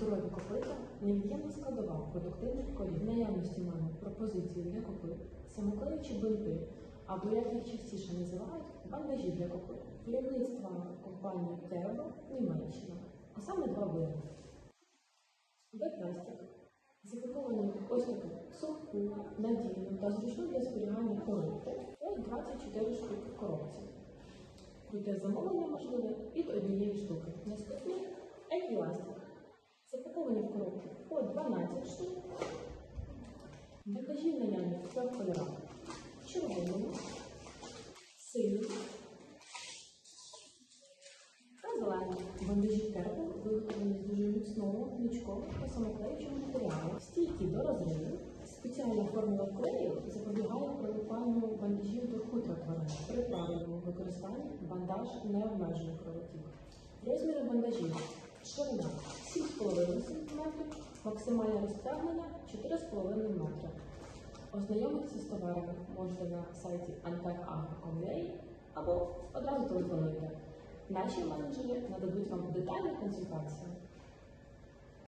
Здорові копита невід'ємна складова продуктивних колів, наявності нами пропозиції для копит, самоклеючі бинти, або як їх частіше називають, бандажі для копит. Виробництва компанії Тербо Німеччина, а саме два види. Бепластик, запакований ось таку суху, надійну та зручну для зберігання коробку. Ось 24 штуки коробці. Проте замовлення можливе від однієї штуки. Наступний. В коробку по 12 штук. Бандажі наявні в трьох кольорах. Червоному, синьому та зеленому. Бандажі терпу виготовлені з дуже міцного, гнучкого та самоклеючого матеріалу. Стійкі до розриву. Спеціальна формула клею запобігає прилипанню бандажів до хутра. При правильному використанні бандаж не обмежує кровотік. Розміри бандажів. Ширина 7,5 см, максимальне розтягнення 4,5 метра. Ознайомитися з товарами можете на сайті antekagro.com.ua або одразу телефонуйте. Наші менеджери нададуть вам детальну консультацію.